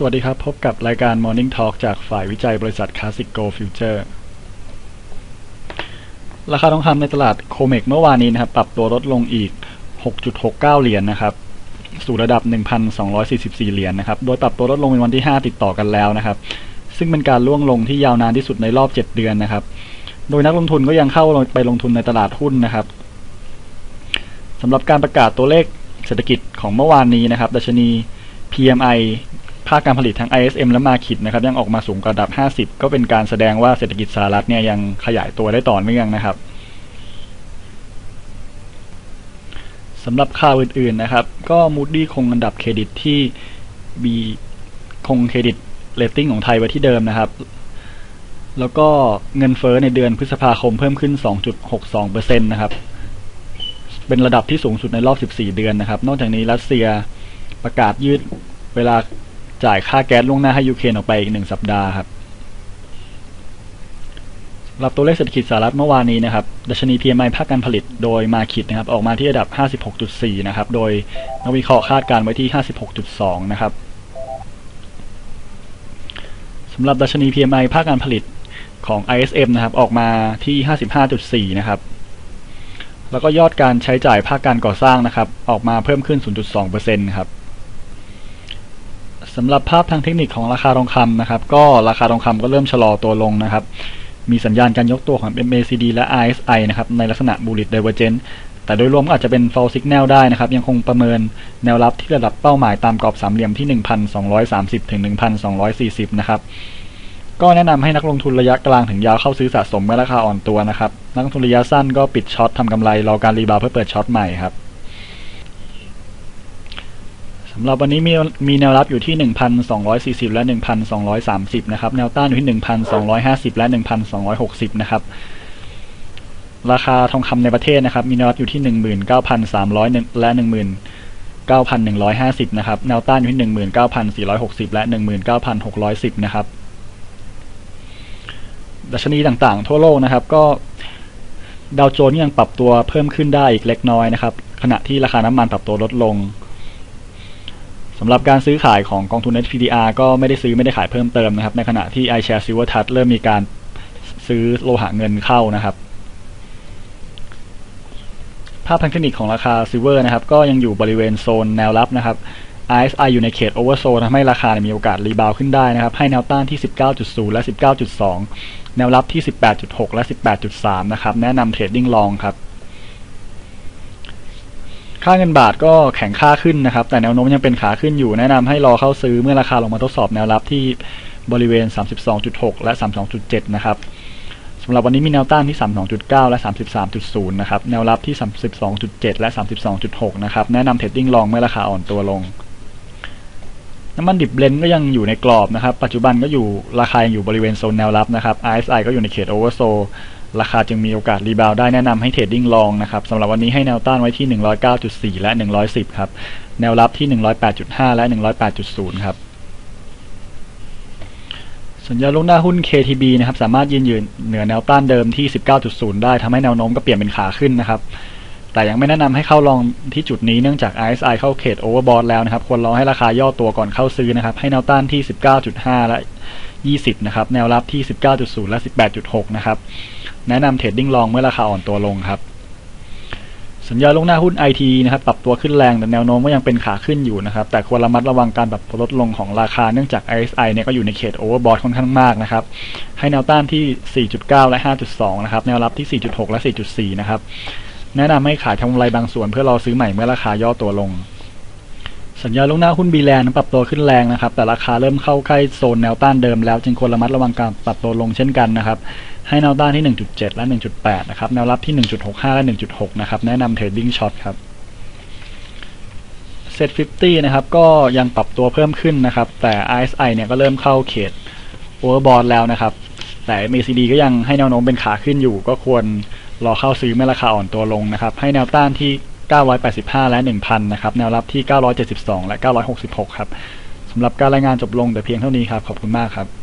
สวัสดีครับ พบกับรายการ Morning Talk จากฝ่ายวิจัยบริษัท Classic Go Future ราคาทองคำในตลาดโคเมกเมื่อวานนี้นะครับ ปรับตัวลดลงอีก 6.69 เหรียญนนะครับ สู่ระดับ 1,244 เหรียญนนะครับ โดยปรับตัวลดลงเป็นวันที่ 5 ติดต่อกันแล้วนะครับ ซึ่งเป็นการล่วงลงที่ยาวนานที่สุดในรอบ 7 เดือนนะครับ โดยนักลงทุนก็ยังเข้าไปลงทุนในตลาดหุ้นนะครับสำหรับการประกาศตัวเลขเศรษฐกิจของเมื่อวานนี้นะครับ ดัชนี PMI ภาคการผลิตทั้ง ISM และมาคิดนะครับยังออกมาสูงกระดับ 50 ก็เป็นการแสดงว่าเศรษฐกิจสหรัฐเนี่ยยังขยายตัวได้ต่อเนื่องนะครับสำหรับข่าวอื่นๆนะครับ ก็ Moody คงอันดับเครดิตที่ B คงเครดิตเรตติ้งของไทยไว้ที่เดิมนะครับแล้วก็เงินเฟ้อในเดือนพฤษภาคมเพิ่มขึ้น 2.62%นะครับ เป็นระดับที่สูงสุดในรอบ 14 เดือนนะครับ นอกจากนี้รัสเซียประกาศยืดเวลา จ่ายค่าแก๊สล่วงหน้าให้ยูเครนออกไปอีกหนึ่งสัปดาห์ครับสำหรับตัวเลขเศรษฐกิจสหรัฐเมื่อวานนี้นะครับ ดัชนี PMI ภาคการผลิตโดยมาคิดนะครับ ออกมาที่ระดับ 56.4 นะครับ โดยนักวิเคราะห์คาดการไว้ที่ 56.2 นะครับสำหรับดัชนี PMI ภาคการผลิตของ ISM นะครับ ออกมาที่ 55.4 นะครับ แล้วก็ยอดการใช้จ่ายภาคการก่อสร้างนะครับ ออกมาเพิ่มขึ้น 0.2%ครับ สำหรับภาพทางเทคนิคของราคาทองคำนะครับ ก็ราคาทองคำก็เริ่มชะลอตัวลงนะครับ มีสัญญาณการยกตัวของ MACD และ RSI นะครับ ในลักษณะ bullish divergence แต่โดยรวมอาจจะเป็น fall signal ได้นะครับ ยังคงประเมินแนวรับที่ระดับเป้าหมายตามกรอบสามเหลี่ยมที่ 1,230 ถึง 1,240 นะครับ ก็แนะนำให้นักลงทุนระยะกลางถึงยาวเข้าซื้อสะสมเมื่อราคาอ่อนตัวนะครับ นักลงทุนระยะสั้นก็ปิดช็อตทำกำไรรอการรีบาวเพื่อเปิดช็อตใหม่ครับ สำหรับวันนี้มีมีแนวรับอยู่ที่ 1,240 และ 1,230 นะครับ แนวต้านอยู่ที่ 1,250 และ 1,260 นะครับ ราคาทองคำในประเทศนะครับ มีแนวรับอยู่ที่ 19,300 และ 19,150 นะครับ แนวต้านอยู่ที่ 19,460 และ 19,610 นะครับ ดัชนีต่างๆ ทั่วโลกนะครับ ก็ดาวโจนส์ยังปรับตัวเพิ่มขึ้นได้อีกเล็กน้อยนะครับ ขณะที่ราคาน้ำมันปรับตัวลดลง สำหรับการซื้อขายของกองทุน SPDR ก็ไม่ได้ซื้อไม่ได้ขายเพิ่มเติมนะครับ ในขณะที่ iShare Silver Touch เริ่มมีการซื้อโลหะเงินเข้านะครับ ภาพทางเทคนิคของราคาซิลเวอร์นะครับ ก็ยังอยู่บริเวณโซนแนวรับนะครับ RSI อยู่ในเขตโอเวอร์โซนทำให้ราคามีโอกาสรีบาวขึ้นได้นะครับ ให้แนวต้านที่ 19.0 และ 19.2 แนวรับที่ 18.6 และ 18.3 นะครับ แนะนำเทรดดิ้งลองครับ ค่าเงินบาทก็แข็งค่าขึ้นนะครับ แต่แนวโน้มยังเป็นขาขึ้นอยู่ แนะนำให้รอเข้าซื้อเมื่อราคาลงมาทดสอบแนวรับที่บริเวณ 32.6 และ 32.7 นะครับสำหรับวันนี้มีแนวต้านที่ 32.9 และ 33.0 นะครับ แนวรับที่ 32.7 และ 32.6 นะครับ แนะนำเทรดดิ้งลองเมื่อราคาอ่อนตัวลง น้ำมันดิบเบลนก็ยังอยู่ในกรอบนะครับ ปัจจุบันก็อยู่ราคายอยู่บริเวณโซนแนวรับนะครับ RSI ก็อยู่ในเขตโอเวอร์โซ ราคาจึงมีโอกาสรีบาวได้แนะนำให้เทรดดิ้งลองนะครับสำหรับวันนี้ให้แนวต้านไว้ที่ 109.4 และ 110 ครับ แนวรับที่ 108.5 และ 108.0 ครับสัญญาลงหน้าหุ้น KTB นะครับสามารถยืนยืนเหนือแนวต้านเดิมที่ 19.0 ได้ทำให้แนวโน้มก็เปลี่ยนเป็นขาขึ้นนะครับแต่ยังไม่แนะนำให้เข้าลองที่จุดนี้เนื่องจาก RSI เข้าเขตโอเวอร์บอทแล้วนะครับควรรอให้ราคาย่อตัวก่อนเข้าซื้อนะครับให้แนวต้านที่ 19.5 และ 20 นะครับแนวรับที่ 19.0 และ 18.6 นะครับ แนะนำเทรดดิ้งลองเมื่อราคาอ่อนตัวลงครับ สัญญาลงหน้าหุ้น IT นะครับปรับตัวขึ้นแรงแต่แนวโน้มก็ยังเป็นขาขึ้นอยู่นะครับ แต่ควรระมัดระวังการปรับลดลงของราคาเนื่องจาก RSI เนี่ยก็อยู่ในเขตโอเวอร์บอทค่อนข้างมากนะครับ ให้แนวต้านที่ 4.9 และ 5.2 นะครับ แนวรับที่ 4.6 และ 4.4 นะครับ แนะนำให้ขายทำกำไรบางส่วนเพื่อรอซื้อใหม่เมื่อราคาย่อตัวลงสัญญาลงหน้าหุ้นบีแลนด์ปรับตัวขึ้นแรงนะครับ แต่ราคาเริ่มเข้าใกล้โซนแนวต้านเดิมแล้วจึงควรระมัดระวังการปรับตัวลงเช่นกันนะครับ ให้แนวต้านที่ 1.7 และ 1.8 นะครับ แนวรับที่ 1.65 และ 1.6 นะครับ แนะนำเทรดดิ้งช็อตครับเซ็ต50 นะครับ ก็ยังปรับตัวเพิ่มขึ้นนะครับ แต่ RSI เนี่ยก็เริ่มเข้าเขตโอเวอร์บอทแล้วนะครับ แต่ MACD ก็ยังให้แนวโน้มเป็นขาขึ้นอยู่ ก็ควรรอเข้าซื้อเมื่อราคาอ่อนตัวลงนะครับ ให้แนวต้านที่ 985 และ 1,000 นะครับ แนวรับที่ 972 และ 966 ครับสำหรับการรายงานจบลงแต่เพียงเท่านี้ครับ ขอบคุณมากครับ